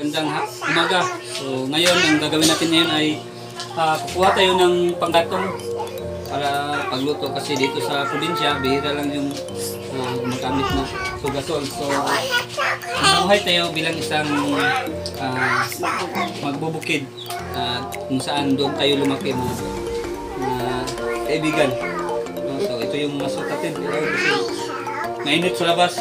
Gandang ha, umaga. So ngayon, ang gagawin natin ngayon ay ah, kukuha tayo ng panggatong para pagluto kasi dito sa probinsya, bihira lang yung uh, gumagamit na sugasol. So, mabuhay tayo bilang isang ah, magbubukid at kung saan doon tayo lumaki mga mga kaibigan. So, ito yung. Pero kasi mainit sa labas.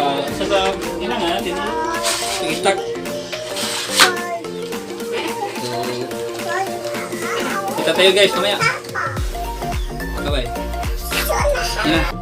Saka, saka, kailangan natin i-stack. So, kita tayo guys, mamaya. Bye-bye.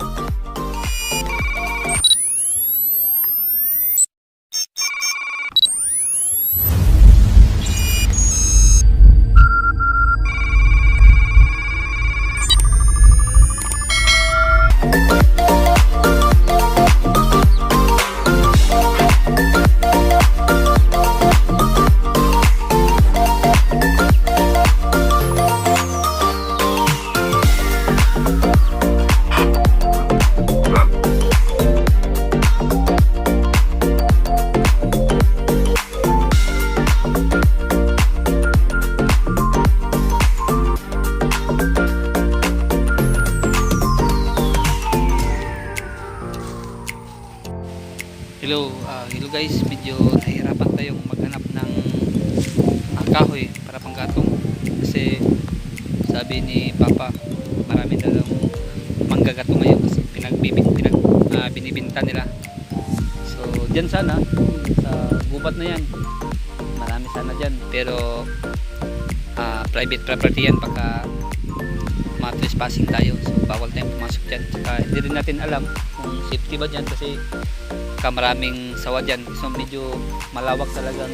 Hello, ah, hello guys. Medyo nahirapan tayong maghanap ng ah, kahoy para panggatong. Kasi sabi ni Papa, marami daw manggagatong ngayon kasi pinagbibin, pinag, ah, binibinta nila. So, dyan sana, sa gubat na yan, marami sana dyan. Pero, ah, private property yan pagka ma-trespassing tayo. So, bawal tayong pumasok dyan. Saka, hindi rin natin alam kung safety ba dyan kasi kamaraming sawa dyan. So medyo malawak talagang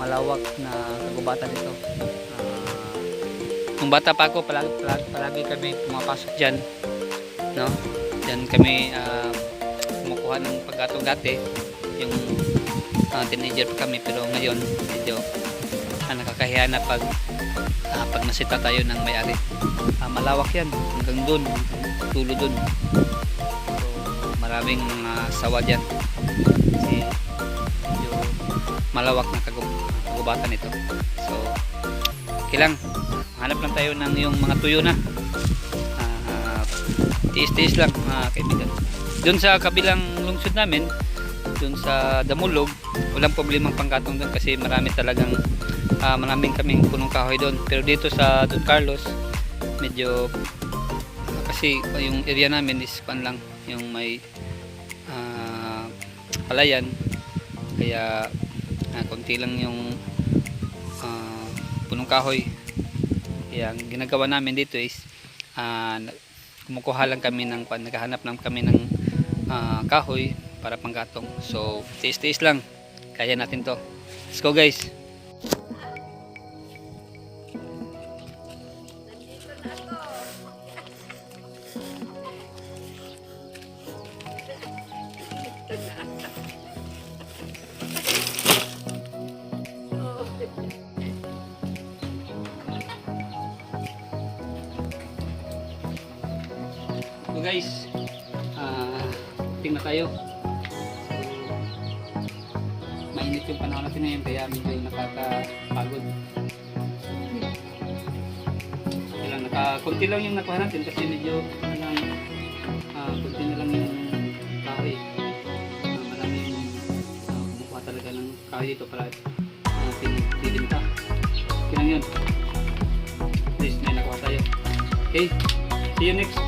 malawak na kagubatan ito. Ah, nung bata pa ako, palagi, palagi, palagi kami pumapasok dyan. No? Dyan kami ah, kumukuha ng paggatong. Yung ah, teenager pa kami. Pero ngayon, medyo ah, nakakahiya na pag ah, pag nasita tayo ng may-ari. Ah, malawak yan. Hanggang dun. Tulo dun. Maraming mga sawa dyan. Kasi medyo malawak na kagub- kagubatan ito. So okay lang. Hanap lang tayo ng yung mga tuyo na. Ah, tiis-tiis lang mga kaibigan. Dun sa kabilang lungsod namin dun sa Damulog walang problemang pangkatong dun kasi marami talagang ah, maraming kaming punong kahoy dun. Pero dito sa Don Carlos medyo kasi yung area namin is pan lang yung may ah, palayan. Kaya ah, konti lang yung ah, punong kahoy. Kaya ang ginagawa namin dito is na- kumukuha lang kami ng naghahanap lang kami ng ah, kahoy para panggatong. So tiis-tiis lang. Kaya natin to. Let's go guys So guys, ah tingnan tayo. Mainit yung panahon natin ngayon kaya medyo nakakapagod. Kailan naka konti lang yung nakuha natin kasi medyo ano lang ah konti na lang yung kahoy. Talaga ng kahoy dito para uh, pinibinta. Okay lang yun. At least may nakuha tayo. Okay, see you next.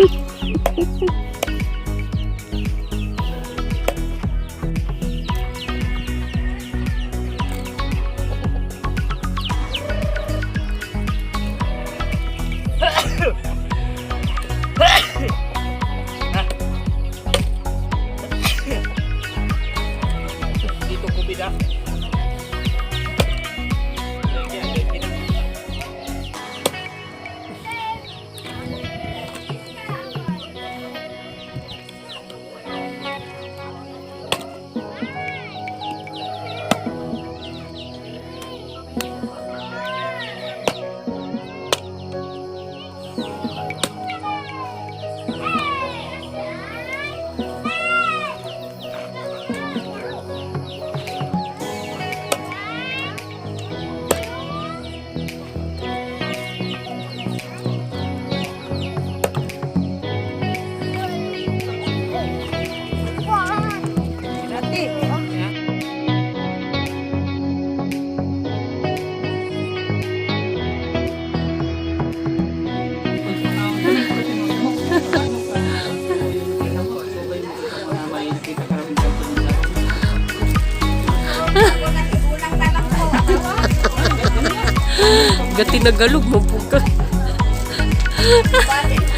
Dito Tiga tinagalog mo po ka.